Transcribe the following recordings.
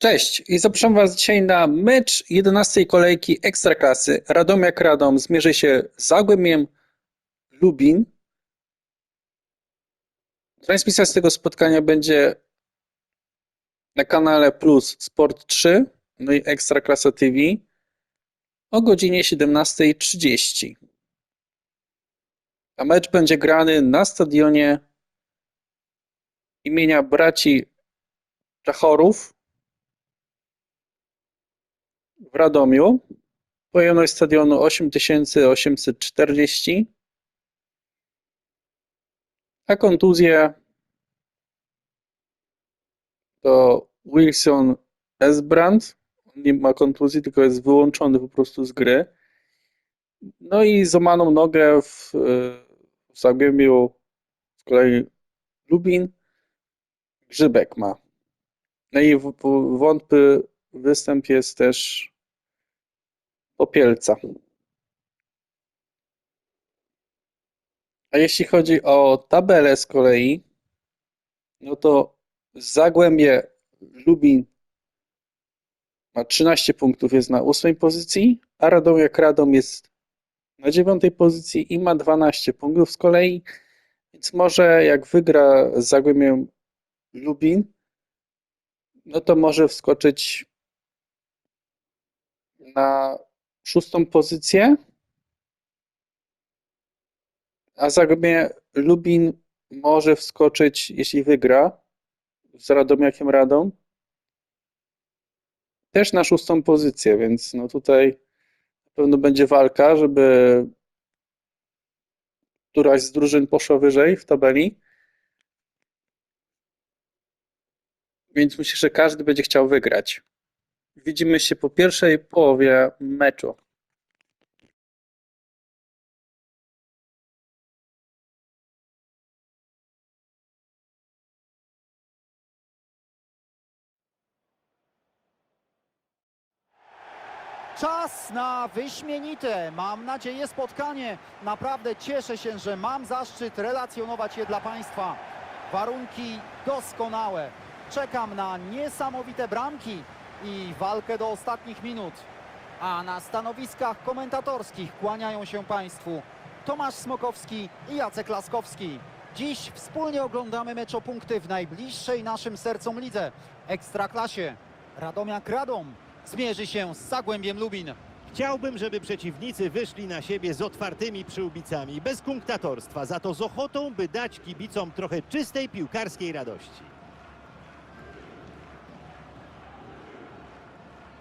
Cześć i zapraszam Was dzisiaj na mecz 11 kolejki Ekstraklasy. Radomiak Radom zmierzy się z Zagłębiem Lubin. Transmisja z tego spotkania będzie na kanale Plus Sport 3, no i Ekstraklasa TV o godzinie 17.30. A mecz będzie grany na stadionie imienia braci Czachorów w Radomiu. Pojemność stadionu 8840. A kontuzje to Wilson Esbrand. On nie ma kontuzji, tylko jest wyłączony po prostu z gry. No i złamaną nogę w, w Zagłębiu z kolei Lubin. Grzybek ma. No i w- w- wątpy występ jest też Popielca. A jeśli chodzi o tabelę z kolei, no to Zagłębie Lubin ma 13 punktów, jest na ósmej pozycji, a Radomiak Radom jest na dziewiątej pozycji i ma 12 punktów z kolei, więc może jak wygra z Zagłębiem Lubin, no to może wskoczyć na szóstą pozycję, a Zagłębie Lubin może wskoczyć, jeśli wygra z Radomiakiem Radom, też na szóstą pozycję, więc no tutaj na pewno będzie walka, żeby któraś z drużyn poszła wyżej w tabeli. Więc myślę, że każdy będzie chciał wygrać. Widzimy się po pierwszej połowie meczu. Czas na wyśmienite, mam nadzieję, spotkanie. Naprawdę cieszę się, że mam zaszczyt relacjonować je dla Państwa. Warunki doskonałe. Czekam na niesamowite bramki i walkę do ostatnich minut. A na stanowiskach komentatorskich kłaniają się Państwu Tomasz Smokowski i Jacek Laskowski. Dziś wspólnie oglądamy mecz o punkty w najbliższej naszym sercom lidze, Ekstraklasie. Radomiak Radom zmierzy się z Zagłębiem Lubin. Chciałbym, żeby przeciwnicy wyszli na siebie z otwartymi przyłbicami, bez kunktatorstwa, za to z ochotą, by dać kibicom trochę czystej piłkarskiej radości.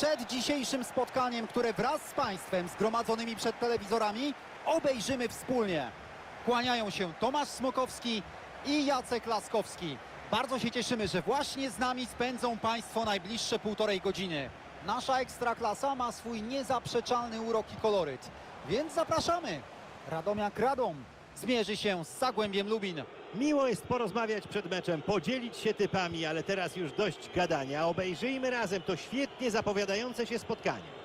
Przed dzisiejszym spotkaniem, które wraz z Państwem zgromadzonymi przed telewizorami obejrzymy wspólnie. Kłaniają się Tomasz Smokowski i Jacek Laskowski. Bardzo się cieszymy, że właśnie z nami spędzą Państwo najbliższe półtorej godziny. Nasza Ekstraklasa ma swój niezaprzeczalny urok i koloryt, więc zapraszamy. Radomiak Radom zmierzy się z Zagłębiem Lubin. Miło jest porozmawiać przed meczem, podzielić się typami, ale teraz już dość gadania. Obejrzyjmy razem to świetnie zapowiadające się spotkanie.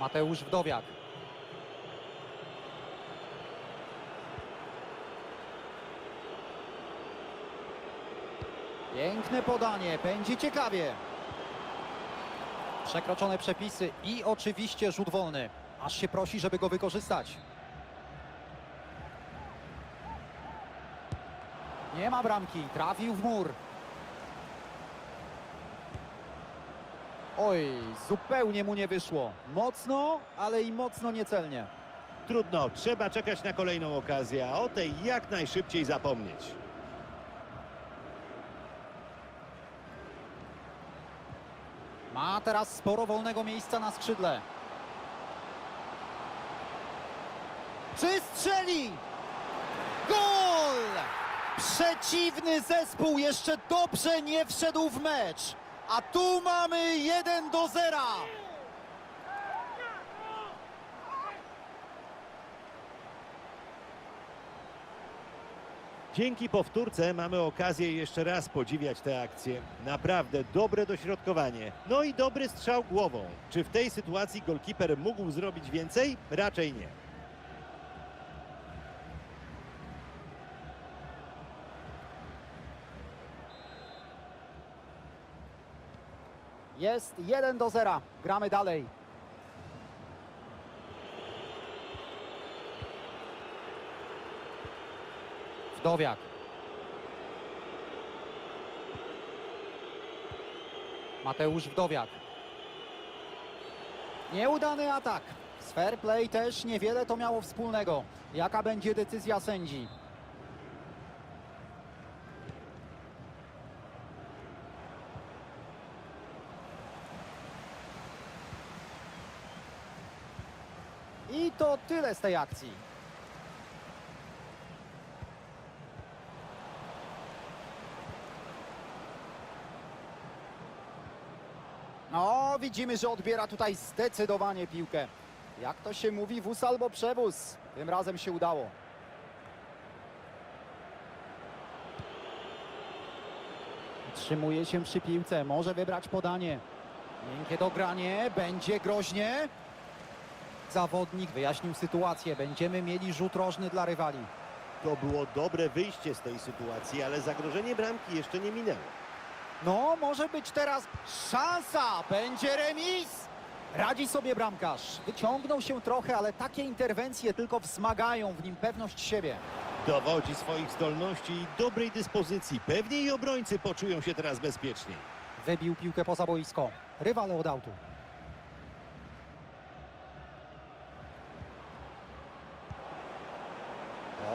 Mateusz Wdowiak. Piękne podanie, będzie ciekawie. Przekroczone przepisy i oczywiście rzut wolny. Aż się prosi, żeby go wykorzystać. Nie ma bramki, trafił w mur. Oj, zupełnie mu nie wyszło. Mocno, ale i mocno niecelnie. Trudno, trzeba czekać na kolejną okazję, a o tej jak najszybciej zapomnieć. Ma teraz sporo wolnego miejsca na skrzydle. Czy strzeli? Gol! Przeciwny zespół jeszcze dobrze nie wszedł w mecz. A tu mamy 1 do 0. Dzięki powtórce mamy okazję jeszcze raz podziwiać tę akcję. Naprawdę dobre dośrodkowanie. No i dobry strzał głową. Czy w tej sytuacji golkiper mógł zrobić więcej? Raczej nie. Jest 1 do 0. Gramy dalej. Wdowiak. Mateusz Wdowiak. Nieudany atak. Z fair play też niewiele to miało wspólnego. Jaka będzie decyzja sędzi? I to tyle z tej akcji. No, widzimy, że odbiera tutaj zdecydowanie piłkę. Jak to się mówi, wóz albo przewóz. Tym razem się udało. Trzymuje się przy piłce, może wybrać podanie. Miękkie dogranie, będzie groźnie. Zawodnik wyjaśnił sytuację. Będziemy mieli rzut rożny dla rywali. To było dobre wyjście z tej sytuacji, ale zagrożenie bramki jeszcze nie minęło. No, może być teraz szansa. Będzie remis. Radzi sobie bramkarz. Wyciągnął się trochę, ale takie interwencje tylko wzmagają w nim pewność siebie. Dowodzi swoich zdolności i dobrej dyspozycji. Pewnie i obrońcy poczują się teraz bezpieczniej. Wybił piłkę poza boisko. Rywale od autu.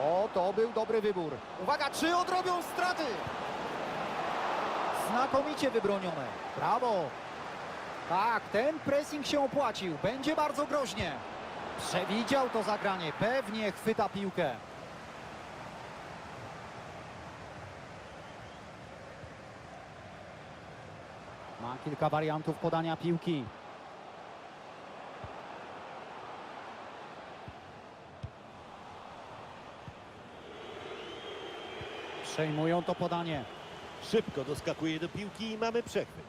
O, to był dobry wybór. Uwaga, czy odrobią straty? Znakomicie wybronione. Brawo. Tak, ten pressing się opłacił. Będzie bardzo groźnie. Przewidział to zagranie. Pewnie chwyta piłkę. Ma kilka wariantów podania piłki. Przejmują to podanie. Szybko doskakuje do piłki i mamy przechwyt.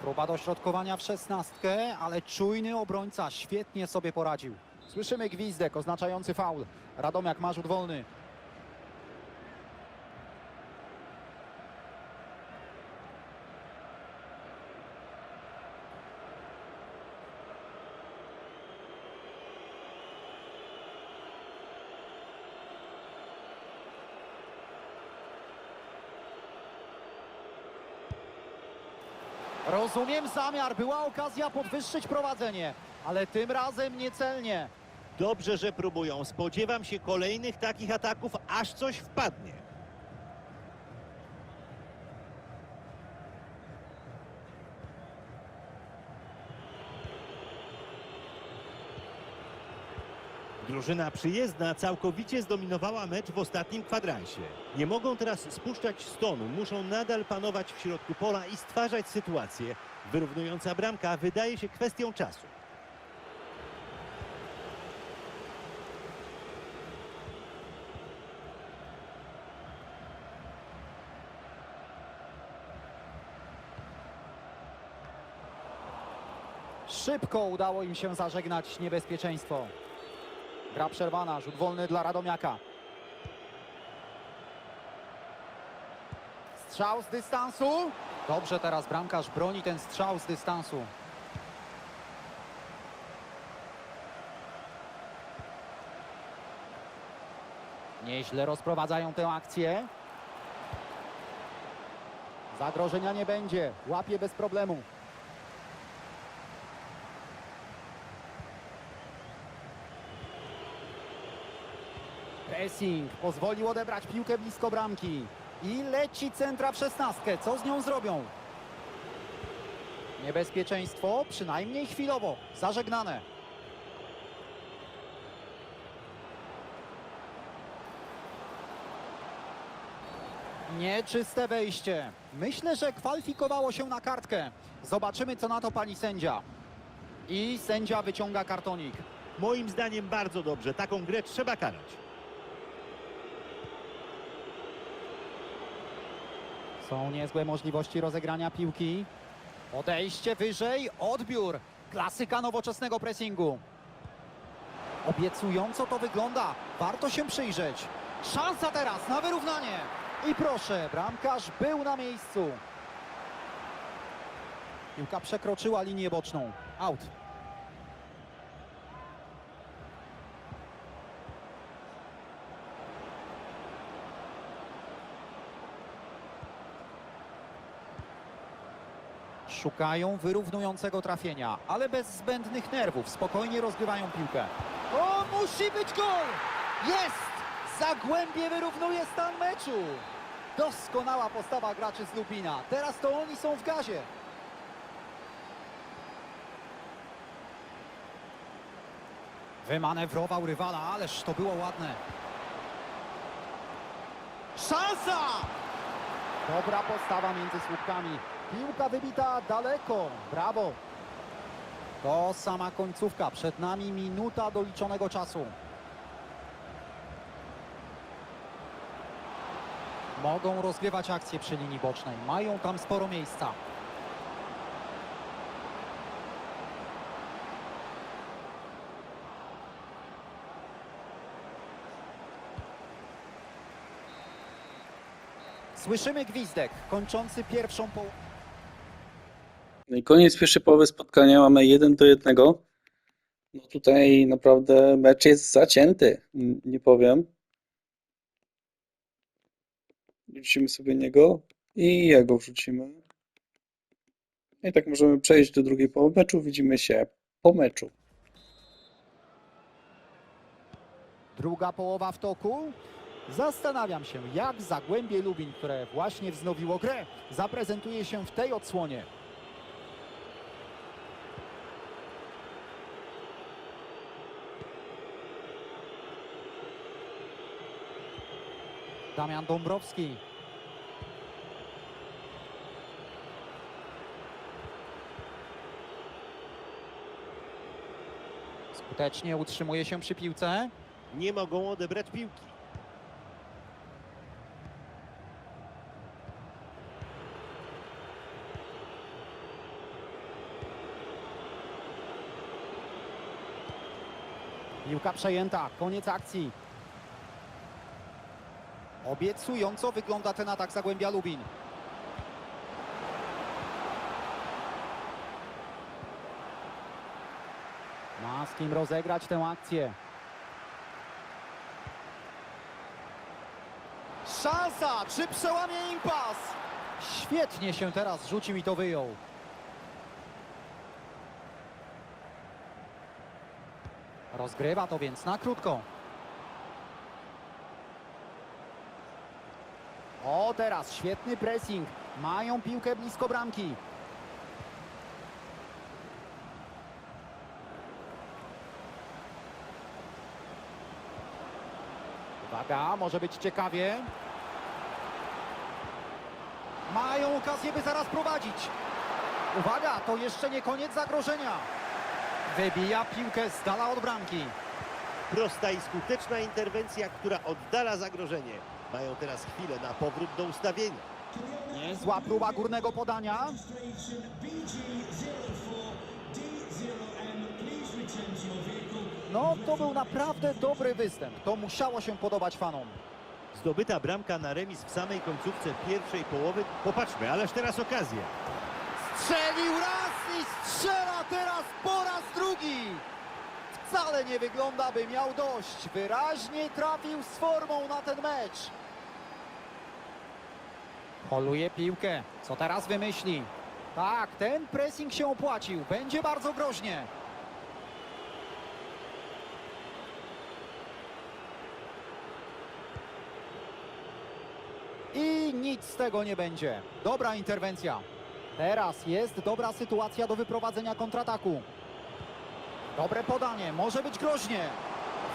Próba dośrodkowania w szesnastkę, ale czujny obrońca świetnie sobie poradził. Słyszymy gwizdek oznaczający faul. Radomiak ma rzut wolny. Rozumiem zamiar, była okazja podwyższyć prowadzenie, ale tym razem niecelnie. Dobrze, że próbują. Spodziewam się kolejnych takich ataków, aż coś wpadnie. Drużyna przyjezdna całkowicie zdominowała mecz w ostatnim kwadransie. Nie mogą teraz spuszczać stonu, muszą nadal panować w środku pola i stwarzać sytuację. Wyrównująca bramka wydaje się kwestią czasu. Szybko udało im się zażegnać niebezpieczeństwo. Gra przerwana, rzut wolny dla Radomiaka. Strzał z dystansu. Dobrze teraz bramkarz broni ten strzał z dystansu. Nieźle rozprowadzają tę akcję. Zagrożenia nie będzie. Łapie bez problemu. Pressing pozwolił odebrać piłkę blisko bramki. I leci centra w szesnastkę. Co z nią zrobią? Niebezpieczeństwo, przynajmniej chwilowo, zażegnane. Nieczyste wejście. Myślę, że kwalifikowało się na kartkę. Zobaczymy, co na to pani sędzia. I sędzia wyciąga kartonik. Moim zdaniem bardzo dobrze. Taką grę trzeba karać. Są niezłe możliwości rozegrania piłki. Odejście wyżej, odbiór. Klasyka nowoczesnego pressingu. Obiecująco to wygląda. Warto się przyjrzeć. Szansa teraz na wyrównanie. I proszę, bramkarz był na miejscu. Piłka przekroczyła linię boczną. Out. Szukają wyrównującego trafienia, ale bez zbędnych nerwów. Spokojnie rozgrywają piłkę. O, musi być gol! Jest! Zagłębie wyrównuje stan meczu. Doskonała postawa graczy z Lubina. Teraz to oni są w gazie. Wymanewrował rywala, ależ to było ładne. Szansa! Dobra postawa między słupkami. Piłka wybita daleko. Brawo. To sama końcówka. Przed nami minuta doliczonego czasu. Mogą rozgrywać akcje przy linii bocznej. Mają tam sporo miejsca. Słyszymy gwizdek kończący pierwszą połowę. No i koniec pierwszej połowy spotkania mamy 1 do 1. No tutaj naprawdę mecz jest zacięty, nie powiem. Wrzucimy sobie niego i jego wrzucimy. I tak możemy przejść do drugiej połowy meczu. Widzimy się po meczu. Druga połowa w toku. Zastanawiam się, jak Zagłębie Lubin, które właśnie wznowiło grę, zaprezentuje się w tej odsłonie. Damian Dąbrowski. Skutecznie utrzymuje się przy piłce. Nie mogą odebrać piłki. Piłka przejęta, koniec akcji. Obiecująco wygląda ten atak Zagłębia Lubin. Ma z kim rozegrać tę akcję. Szansa! Czy przełamie impas? Świetnie się teraz rzucił i to wyjął. Rozgrywa to więc na krótko. O, teraz świetny pressing. Mają piłkę blisko bramki. Uwaga, może być ciekawie. Mają okazję, by zaraz prowadzić. Uwaga, to jeszcze nie koniec zagrożenia. Wybija piłkę z dala od bramki. Prosta i skuteczna interwencja, która oddala zagrożenie. Mają teraz chwilę na powrót do ustawienia. Niezła próba górnego podania. No, to był naprawdę dobry występ. To musiało się podobać fanom. Zdobyta bramka na remis w samej końcówce pierwszej połowy. Popatrzmy, ależ teraz okazja. Strzelił raz i strzela teraz po raz drugi. Wcale nie wygląda, by miał dość. Wyraźnie trafił z formą na ten mecz. Holuje piłkę. Co teraz wymyśli? Tak, ten pressing się opłacił. Będzie bardzo groźnie. I nic z tego nie będzie. Dobra interwencja. Teraz jest dobra sytuacja do wyprowadzenia kontrataku. Dobre podanie, może być groźnie.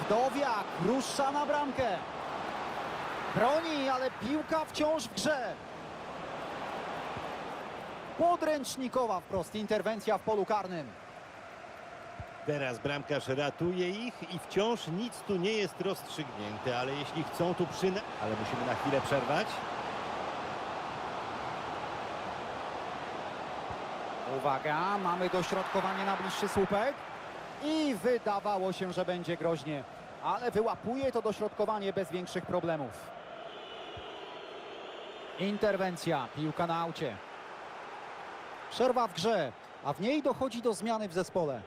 Wdowiak rusza na bramkę. Broni, ale piłka wciąż w grze. Podręcznikowa wprost interwencja w polu karnym. Teraz bramkarz ratuje ich i wciąż nic tu nie jest rozstrzygnięte, ale jeśli chcą tu przyna... Ale musimy na chwilę przerwać. Uwaga, mamy dośrodkowanie na bliższy słupek. I wydawało się, że będzie groźnie. Ale wyłapuje to dośrodkowanie bez większych problemów. Interwencja, piłka na aucie. Przerwa w grze, a w niej dochodzi do zmiany w zespole.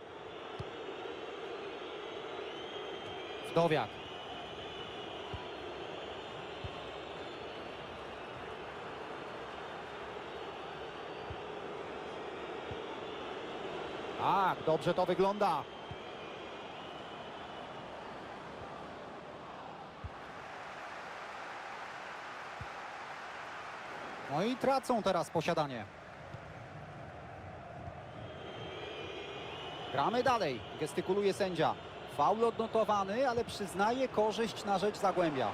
Wdowiak. Tak, dobrze to wygląda. No i tracą teraz posiadanie. Gramy dalej. Gestykuluje sędzia. Faul odnotowany, ale przyznaje korzyść na rzecz Zagłębia.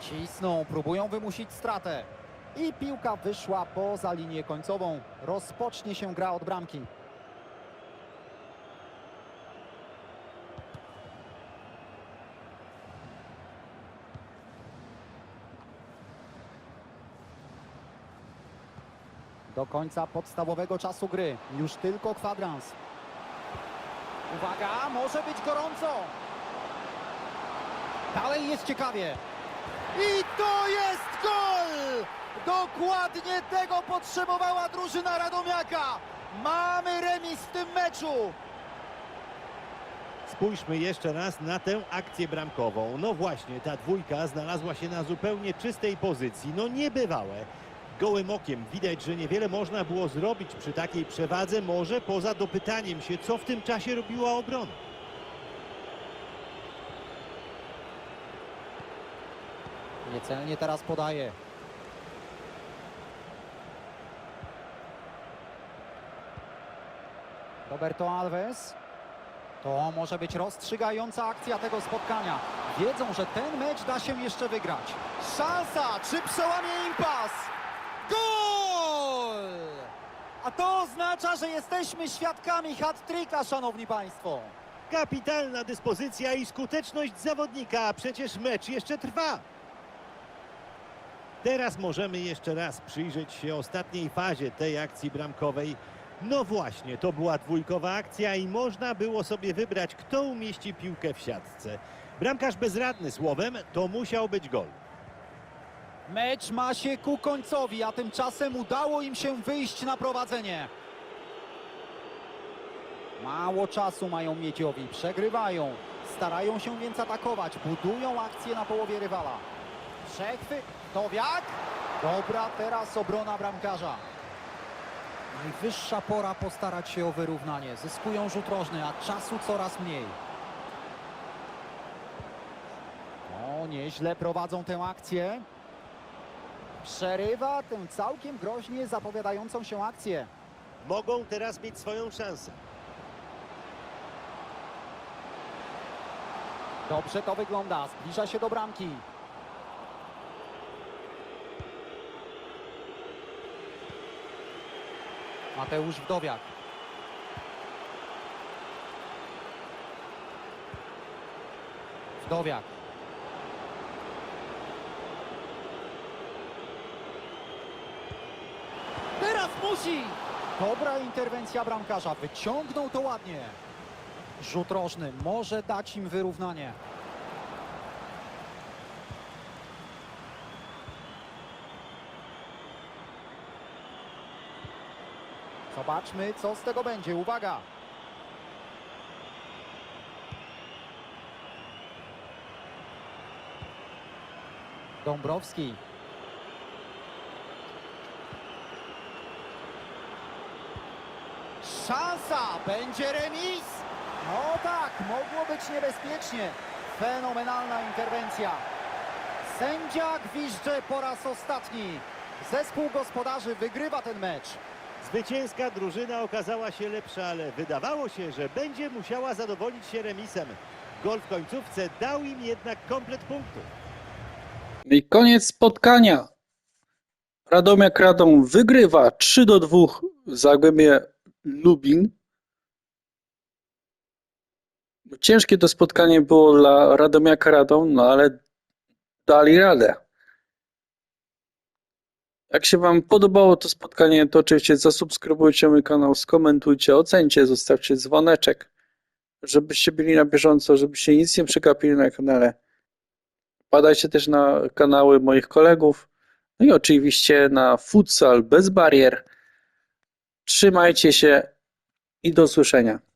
Cisną, próbują wymusić stratę. I piłka wyszła poza linię końcową. Rozpocznie się gra od bramki. Do końca podstawowego czasu gry. Już tylko kwadrans. Uwaga, może być gorąco. Dalej jest ciekawie. I to jest gol! Dokładnie tego potrzebowała drużyna Radomiaka. Mamy remis w tym meczu. Spójrzmy jeszcze raz na tę akcję bramkową. No właśnie, ta dwójka znalazła się na zupełnie czystej pozycji. No niebywałe. Gołym okiem widać, że niewiele można było zrobić przy takiej przewadze, może poza dopytaniem się, co w tym czasie robiła obrona. Niecelnie teraz podaje. Roberto Alves. To może być rozstrzygająca akcja tego spotkania. Wiedzą, że ten mecz da się jeszcze wygrać. Szansa! Czy przełamie impas? Gol! A to oznacza, że jesteśmy świadkami hat-tricka, szanowni państwo. Kapitalna dyspozycja i skuteczność zawodnika, a przecież mecz jeszcze trwa. Teraz możemy jeszcze raz przyjrzeć się ostatniej fazie tej akcji bramkowej. No właśnie, to była dwójkowa akcja i można było sobie wybrać, kto umieści piłkę w siatce. Bramkarz bezradny słowem, to musiał być gol. Mecz ma się ku końcowi, a tymczasem udało im się wyjść na prowadzenie. Mało czasu mają miedziowi, przegrywają. Starają się więc atakować, budują akcję na połowie rywala. Przechwy, Dowiak. Dobra teraz obrona bramkarza. Najwyższa pora postarać się o wyrównanie. Zyskują rzut rożny, a czasu coraz mniej. O, nieźle prowadzą tę akcję. Przerywa tę całkiem groźnie zapowiadającą się akcję. Mogą teraz mieć swoją szansę. Dobrze to wygląda, zbliża się do bramki. Mateusz Wdowiak. Wdowiak. Teraz musi! Dobra interwencja bramkarza, wyciągnął to ładnie. Rzut rożny może dać im wyrównanie. Zobaczmy, co z tego będzie. Uwaga! Dąbrowski. Szansa! Będzie remis! No tak, mogło być niebezpiecznie. Fenomenalna interwencja. Sędzia gwizdże po raz ostatni. Zespół gospodarzy wygrywa ten mecz. Zwycięska drużyna okazała się lepsza, ale wydawało się, że będzie musiała zadowolić się remisem. Gol w końcówce dał im jednak komplet punktów. No i koniec spotkania. Radomiak Radom wygrywa 3 do 2 Zagłębie Lubin. Ciężkie to spotkanie było dla Radomiaka Radom, no ale dali radę. Jak się Wam podobało to spotkanie, to oczywiście zasubskrybujcie mój kanał, skomentujcie, ocencie, zostawcie dzwoneczek, żebyście byli na bieżąco, żebyście nic nie przegapili na kanale. Wpadajcie też na kanały moich kolegów. No i oczywiście na futsal bez barier. Trzymajcie się i do usłyszenia.